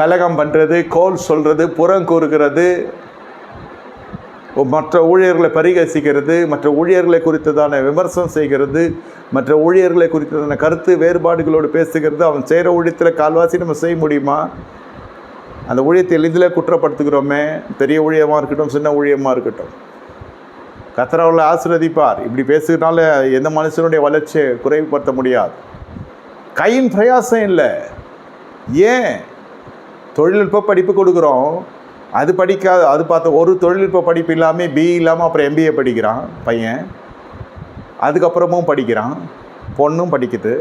கலகம் பண்ணுறது கோல் சொல்கிறது புறம் கூறுகிறது மற்ற ஊழியர்களை பரிகசிக்கிறது மற்ற ஊழியர்களை குறித்ததான விமர்சனம் செய்கிறது மற்ற ஊழியர்களை குறித்ததான கருத்து வேறுபாடுகளோடு பேசுகிறது அவன் செய்கிற ஊழியத்தில் கால்வாசி நம்ம செய்ய முடியுமா? அந்த ஊழியத்தை எளிதில் குற்றப்படுத்துகிறோமே பெரிய ஊழியமாக இருக்கட்டும் சின்ன ஊழியமாக இருக்கட்டும். கத்தரவளை ஆசிரதிப்பார் இப்படி பேசுகிறனால எந்த மனுஷனுடைய வளர்ச்சியை குறைவுபடுத்த முடியாது. கையின் பிரயாசம் இல்லை. ஏன்? தொழில்நுட்ப படிப்பு கொடுக்குறோம். அது படிக்காது அது பார்த்த ஒரு தொழில்நுட்ப படிப்பு இல்லாமல் பி இல்லாமல் அப்புறம் எம்பிஏ படிக்கிறான் பையன். அதுக்கப்புறமும் படிக்கிறான். பொண்ணும் படிக்குது.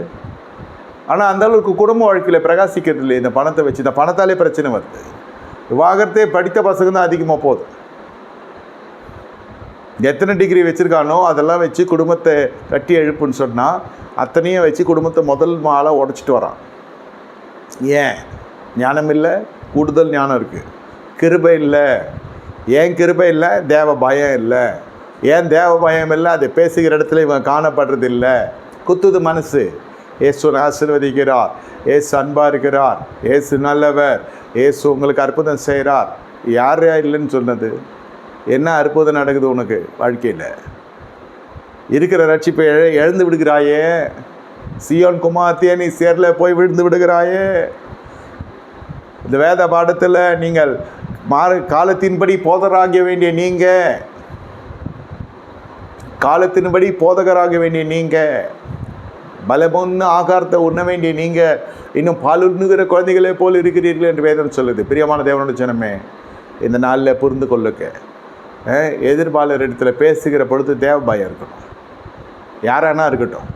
ஆனால் அந்த அளவுக்கு குடும்ப வாழ்க்கையில் பிரகாசிக்கிறது இல்லை. இந்த பணத்தை வச்சு இந்த பணத்தாலே பிரச்சனை வருது. விவாகரத்தே படித்த பசங்க தான் அதிகமாக போகுது. எத்தனை டிகிரி வச்சுருக்கானோ அதெல்லாம் வச்சு குடும்பத்தை கட்டி எழுப்புன்னு சொன்னால் அத்தனையும் வச்சு குடும்பத்தை முதல் மாலை உடச்சிட்டு வரான். ஏன்? ஞானம் இல்லை கூடுதல் ஞானம் இருக்குது கிருபை இல்லை. ஏன் கிருபை இல்லை? தேவ பயம் இல்லை. ஏன் தேவ பயம் இல்லை? அதை பேசுகிற இடத்துல இவன் காணப்படுறது இல்லை. குத்துது மனசு. ஏசு ஆசிர்வதிக்கிறார். ஏசு அன்பாக இருக்கிறார். ஏசு நல்லவர். ஏசு உங்களுக்கு அற்புதம் செய்கிறார். யார் இல்லைன்னு சொன்னது? என்ன அற்புதம் நடக்குது உனக்கு வாழ்க்கையில்? இருக்கிற ரட்சிப்பை எழுந்து விடுகிறாயே. சியோன் குமார்த்தியே நீ சேர்ல போய் விழுந்து விடுகிறாயே. இந்த வேத பாடத்தில் நீங்கள் மாறு காலத்தின்படி போதராக வேண்டிய நீங்கள் காலத்தின்படி போதகராக வேண்டிய நீங்கள் பலமொன்று ஆகாரத்தை உண்ண வேண்டிய நீங்கள் இன்னும் பால் உண்ணுகிற குழந்தைகளே போல் இருக்கிறீர்கள் என்று வேதம் சொல்லுது. பிரியமான தேவனோட ஜனமே இந்த நாளில் புரிந்து கொள்ளுக்க எதிர்பாளர் இடத்துல பேசுகிற பொழுது தேவபாயாக இருக்கணும் யாரானா இருக்கட்டும்.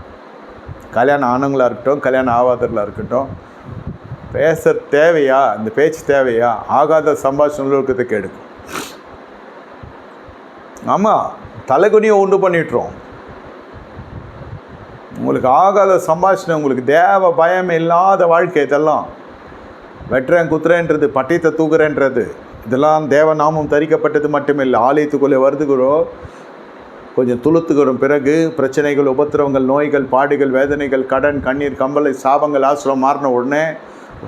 கல்யாணம் ஆனவங்களாக இருக்கட்டும் கல்யாணம் ஆவாதர்களாக இருக்கட்டும். பேச தேவையா? இந்த பேச்சு தேவையா? ஆகாத சம்பாஷணத்தை கெடுக்கும் ஆமாம் தலைகுனியை உண்டு பண்ணிட்டுறோம். உங்களுக்கு ஆகாத சம்பாஷணம் உங்களுக்கு தேவ பயம் இல்லாத வாழ்க்கை இதெல்லாம். வெட்டுறேன் குத்துறேன்றது பட்டயத்தை தூக்குறேன்றது. இதெல்லாம் தேவநாமம் தரிக்கப்பட்டது மட்டுமில்லை. ஆலயத்துக்குள்ளே வருதுகிறோம் கொஞ்சம் துளுத்துக்கிறோம் பிறகு பிரச்சனைகள் உபத்திரவங்கள் நோய்கள் பாடுகள் வேதனைகள் கடன் கண்ணீர் கம்பளை சாபங்கள் ஆசிரம் மாறின உடனே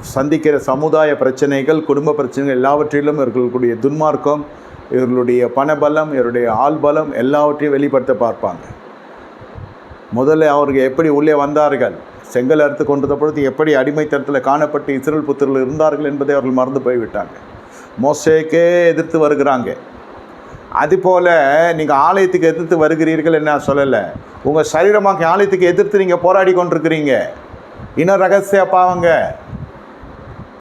சந்திக்கிற சமுதாய பிரச்சனைகள் குடும்ப பிரச்சனைகள் எல்லாவற்றிலும் இவர்களுடைய துன்மார்க்கம் இவர்களுடைய பணபலம் இவருடைய ஆள்பலம் எல்லாவற்றையும் வெளிப்படுத்த பார்ப்பாங்க. முதல்ல அவர்கள் எப்படி உள்ளே வந்தார்கள்? செங்கல் அறுத்து கொண்டிருந்த பொழுது எப்படி அடிமைத்தனத்தில் காணப்பட்டு இஸ்ரேல் புத்திரர்கள் இருந்தார்கள் என்பதை அவர்கள் மறந்து போய்விட்டாங்க. மோசேக்கே எதிர்த்து வருகிறாங்க. அதுபோல் நீங்கள் ஆலயத்துக்கு எதிர்த்து வருகிறீர்கள் என்ன சொல்லலை? உங்கள் சரீரமாக ஆலயத்துக்கு எதிர்த்து நீங்கள் போராடி கொண்டிருக்கிறீங்க. இன்னும் ரகசிய பாவங்க.